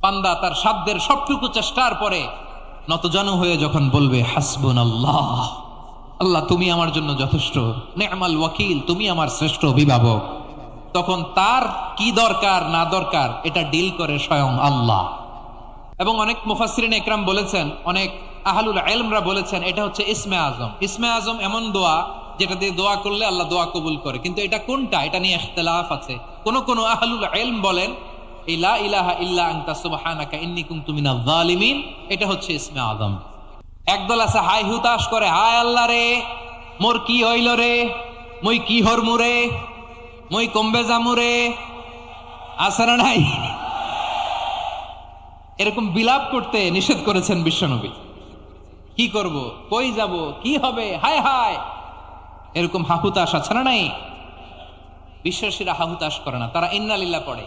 পান্দা তার সাধ্যের সবটুকু চেষ্টার পরে নতজানু হয়ে যখন বলবে হাসবুন আল্লাহ আল্লাহ তুমি আমার জন্য যথেষ্ট। নেমাল ওয়াকিল, তুমি আমার শ্রেষ্ঠ অভিভাবক। তখন তার কি দরকার, না দরকার, এটা ডিল করে স্বয়ং আল্লাহ। এবং অনেক মুফাসরিন একরাম বলেছেন, অনেক আহলুল এলমরা বলেছেন, এটা হচ্ছে ইসমে আজম। ইসমে আজম এমন দোয়া যেটা দিয়ে দোয়া করলে আল্লাহ দোয়া কবুল করে। কিন্তু এটা কোনটা? এটা নিয়ে ইখতিলাফ আছে। কোন কোন আহলুল এলম বলেন এই লা এটা হচ্ছে ইসমে আজম। একদল আছে হাই হুতাশ করে, হায় আল্লাহ রে, মোর কি হইল রে, মুই কি হরমু রে, মুই কমবে জামু রে নাই? এরকম বিলাপ করতে নিষেধ করেছেন বিশ্বনবী। কি করব, কই যাব, কি হবে, হায় হায়। এরকম হাহুতাস আছে না নাই? বিশ্বাসীরা হাহুতাস করে না, তারা ইন্না লিল্লাহ পড়ে।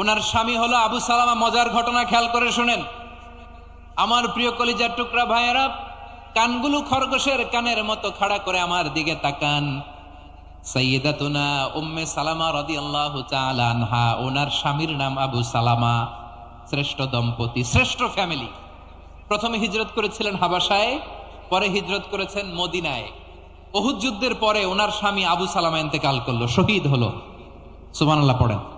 ওনার স্বামী হলো আবু সালামা, মজার ঘটনা খেয়াল করে শোনেন। আমার প্রিয় কলিজার টুকরা ভাইয়েরা, কানগুলো খরগোশের কানের মতো খাড়া করে আমার দিকে তাকান। উম্মে সালামা আনহা, ওনার স্বামীর নাম আবু সালামা, শ্রেষ্ঠ দম্পতি, শ্রেষ্ঠ ফ্যামিলি। প্রথমে হিজরত করেছিলেন হাবাসায় পরে হিজরত করেছেন মদিনায়। যুদ্ধের পরে ওনার স্বামী আবু ইন্তেকাল করল, শহীদ হলো। সুবহানাল্লাহ, পড়েন।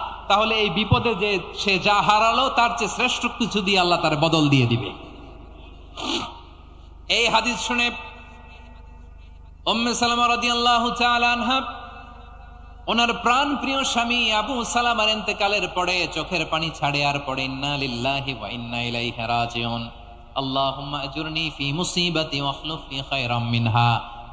তাহলে এই বিপদে যে সে যা হারালো, তার চেয়ে শ্রেষ্ঠ কিছু দিয়ে আল্লাহ তার বদল দিয়ে দিবে। এই হাদিস শুনে আনহা, ওনার প্রাণ প্রিয় স্বামী আবু সালামার ইন্তেকালের পরে চোখের পানি ছাড়ে আর পড়ে, ইন্না লিল্লাহি ফি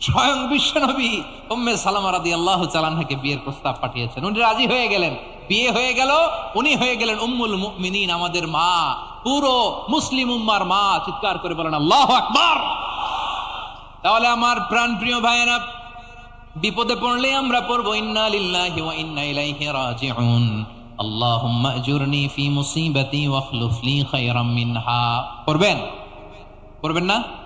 স্বয়ং বিশ্ব নবী উম্মে সালামা রাদিয়াল্লাহু তাআলাকে বিয়ের প্রস্তাব পাঠিয়েছেন। উনি রাজি হয়ে গেলেন। বিয়ে হয়ে গেল, উনি হয়ে গেলেন উম্মুল মুমিনিন, আমাদের মা, পুরো মুসলিম উম্মার মা, চিৎকার করে বলেন, আল্লাহু আকবার! তাহলে আমার প্রাণ প্রিয় ভাইয়েরা, বিপদে পড়লে আমরা পড়ব, ইন্না লিল্লাহি ওয়া ইন্না ইলাইহি রাজিউন। আল্লাহুম্মা আজুরনি ফি মুসিবাতি ওয়াখলুফ লি খায়রাম মিনহা। পড়বেন? পড়বেন না?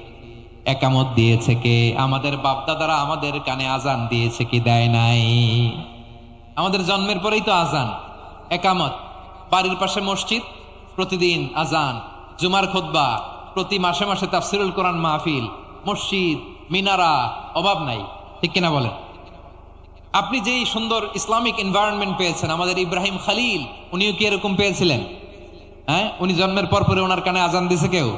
একামত দিয়েছে কে? আমাদের বাপদাদারা আমাদের কানে আজান দিয়েছে কি দেয় নাই? আমাদের জন্মের পরেই তো আজান। একামত, বাড়ির পাশে মসজিদ, প্রতিদিন আজান, জুমার খোদ্বা প্রতি মাসে মাসে তাফসিরুল কোরআন মাহফিল, মসজিদ, মিনারা, অভাব নাই। ঠিক কিনা বলেন? আপনি যেই সুন্দর ইসলামিক এনভায়রনমেন্ট পেয়েছেন, আমাদের ইব্রাহিম খালিল, উনিও কি এরকম পেয়েছিলেন? হ্যাঁ? উনি জন্মের পর পরে ওনার কানে আজান দিছে কেউ?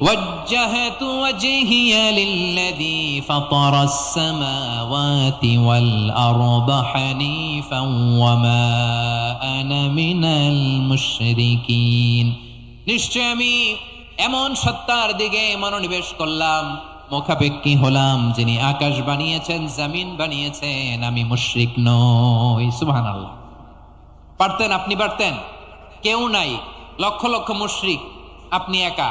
وجهت وجهي للذي فطر السماوات والأرض حنيفا وما أنا من المشركين নিশ্চয় আমি এমন সত্তার দিকে মনোনিবেশ করলাম মুখাপেক্ষী হলাম যিনি আকাশ বানিয়েছেন জমিন বানিয়েছেন আমি মুশরিক নই সুবহানাল্লাহ পারতেন আপনি পারতেন কেউ নাই লক্ষ লক্ষ মুশরিক আপনি একা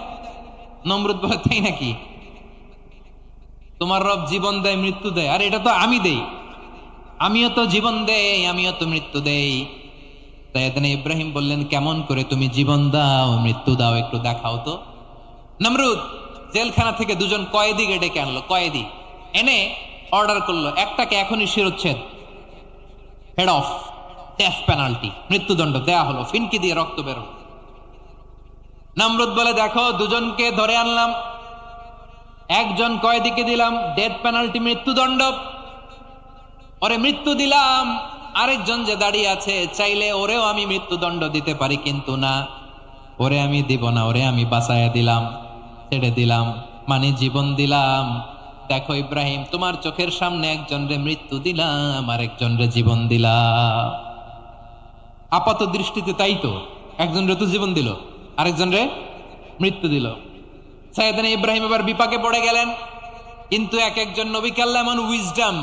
নমরুদ বলে তাই নাকি? তোমার রব জীবন দেয়, মৃত্যু দেয়। আর, এটা তো আমি দেই। আমিও তো জীবন দেই, আমিও তো মৃত্যু দেই। তাই ইব্রাহিম বললেন, কেমন করে তুমি জীবন দাও, মৃত্যু দাও, একটু দেখাও তো। নমরুদ জেলখানা থেকে দুজন কয়েদিকে ডেকে আনলো, কয়েদি। এনে অর্ডার করল, একটাকে এখনই শিরোচ্ছেদ। হেড অফ ডেথ পেনাল্টি মৃত্যুদণ্ড দেয়া হলো, ফিনকি দিয়ে রক্ত বের হলো নমরুদ বলে, দেখো, দুজনকে ধরে আনলাম। একজন কয়েদিকে দিলাম, ডেথ পেনাল্টি, মৃত্যুদণ্ড। ওরে মৃত্যু দিলাম, আরেকজন যে দাঁড়িয়ে আছে, চাইলে ওরেও আমি মৃত্যুদণ্ড দিতে পারি, কিন্তু না। ওরে আমি দিব না, ওরে আমি বাঁচাইয়া দিলাম, ছেড়ে দিলাম মানে জীবন দিলাম। দেখো ইব্রাহিম, তোমার চোখের সামনে একজন রে মৃত্যু দিলাম আর একজন রে জীবন দিলাম। আপাত দৃষ্টিতে তাই তো একজন রে তো জীবন দিল। আরেকজন রে মৃত্যু দিল সাইদান ইব্রাহিম এবার বিপাকে পড়ে গেলেন কিন্তু এক একজন নবী কাল্লা এমন উইজডম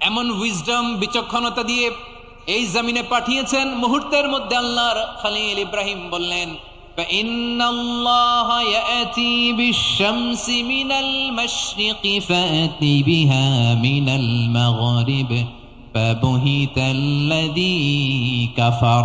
এমন উইজডম বিচক্ষণতা দিয়ে এই জমিনে পাঠিয়েছেন মুহূর্তের মধ্যে আল্লাহর খালিল ইব্রাহিম বললেন فإن الله يأتي بالشمس من المشرق فأت بها من المغرب فبهت الذي كفر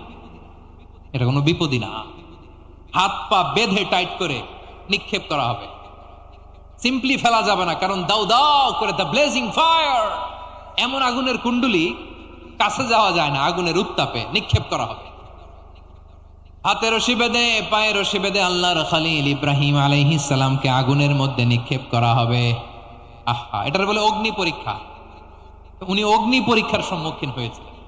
এটা কোনো বিপদই না। হাত পা বেঁধে টাইট করে নিক্ষেপ করা হবে। সিম্পলি ফেলা যাবে না, কারণ দাও দাও করে দ্য ব্লেজিং ফায়ার এমন আগুনের কুণ্ডলি কাছে যাওয়া যায় না, আগুনের উত্তাপে নিক্ষেপ করা হবে। হাতে রশি বেঁধে, পায়ে রশি বেঁধে আল্লাহর খালিল ইব্রাহিম আলাইহিস সালামকে আগুনের মধ্যে নিক্ষেপ করা হবে। আহা, এটার বলে অগ্নি পরীক্ষা। উনি অগ্নি পরীক্ষার সম্মুখীন হয়েছে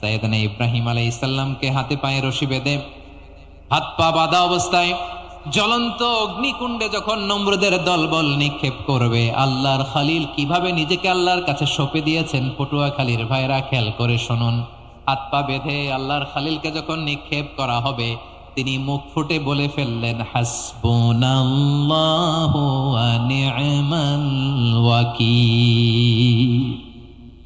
সাইয়েদনা ইব্রাহিম আলাইহিস সালামকে হাতে পায়ে রশি বেঁধে হাত পা বাঁধা অবস্থায় জ্বলন্ত অগ্নিকুণ্ডে যখন নম্রদের দলবল নিক্ষেপ করবে, আল্লাহর খালিল কীভাবে নিজেকে আল্লাহর কাছে সঁপে দিয়েছেন পটুয়া খালির ভাইরা খেয়াল করে শুনুন। হাত পা বেঁধে আল্লাহর খালিলকে যখন নিক্ষেপ করা হবে, তিনি মুখ ফুটে বলে ফেললেন, হাসবুনাল্লাহু ওয়া নি'মাল ওয়াকিল।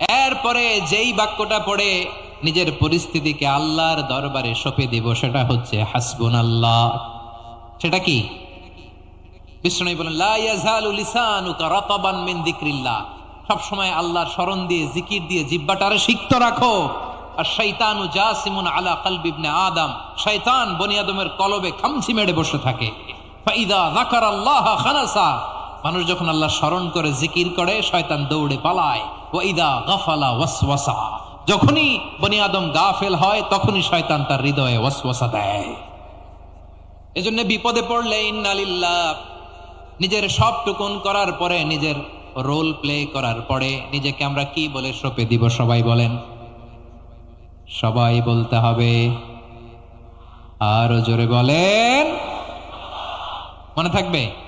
এরপরে যেই বাক্যটা পড়ে, নিজের পরিস্থিতিকে আল্লাহর দরবারে সঁপে দিব, সেটা হচ্ছে হাসবুন আল্লাহ সেটা কি? রাখো। আর আলা কলবি বসে থাকে। ফাইদা খানাসা মানুষ যখন আল্লাহ স্মরণ করে, জিকির করে, শয়তান দৌড়ে পালায়। যখনই বনি আদম গাফেল হয়, তখনই শয়তান তার হৃদয়ে ওয়াসওয়াসা দেয়। এজন্য বিপদে পড়লে ইন্নালিল্লাহ নিজের সব টুকুন করার পরে, নিজের রোল প্লে করার পরে, নিজেকে আমরা কি বলে সঁপে দিব সবাই বলেন? সবাই বলতে হবে, আরও জোরে বলেন। মনে থাকবে?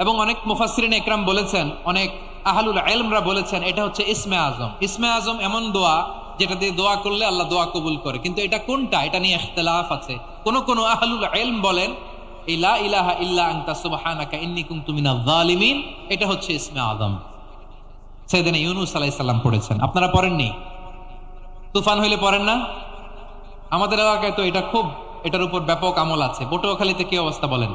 এবং অনেক মুফাসসিরিন একরাম বলেছেন, অনেক আহলুল ইলমরা বলেছেন, এটা হচ্ছে ইসমে আজম। ইসমে আজম এমন দোয়া যেটা দিয়ে দোয়া করলে আল্লাহ দোয়া কবুল করে। কিন্তু এটা কোনটা? এটা নিয়ে ইখতিলাফ আছে। কোন কোন আহলুল ইলম বলেন এটা হচ্ছে ইসমে আজম। সেদিন ইউনুস আলাইহিস সালাম পড়েছেন। আপনারা পড়েননি? তুফান হইলে পড়েন না? আমাদের এলাকায় তো এটা খুব, এটার উপর ব্যাপক আমল আছে। বটুয়াখালীতে কি অবস্থা বলেন?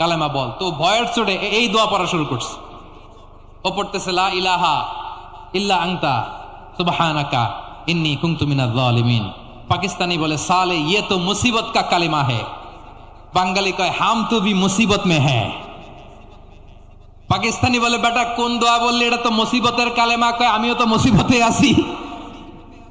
কালেমা বল। তো ভয়ের চড়ে এই দোয়া পড়া শুরু করছে। ও পড়তেছে, লা ইলাহা ইল্লা আংতা ইন্নি জালিমিন পাকিস্তানি বলে, সালে ইয়ে তো মুসিবত কা কালিমা হে। বাঙালি কয়, হাম তো ভি মুসিবত মে হ্যাঁ পাকিস্তানি বলে, বেটা, কোন দোয়া বললে, এটা তো মুসিবতের কালেমা। কয়, আমিও তো মুসিবতে আছি।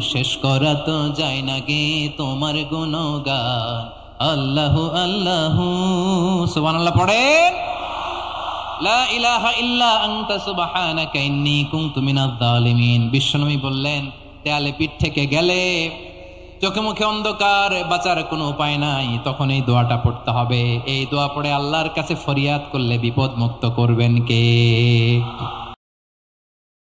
শেষ করা তো যায় না গে তোমার গুণগান। আল্লাহু আল্লাহু। সুবহানাল্লাহ পড়েন। লা ইলাহা ইল্লা আনতা সুবহানাকা ইন্নী কুনতু মিনাজ জালিমিন বিশ্বনবী বললেন, দেয়ালে পিঠ থেকে গেলে চোখে মুখে অন্ধকার, বাঁচার কোনো উপায় নাই। তখন এই দোয়াটা পড়তে হবে। এই দোয়া পড়ে আল্লাহর কাছে ফরিয়াদ করলে বিপদ মুক্ত করবেন কে?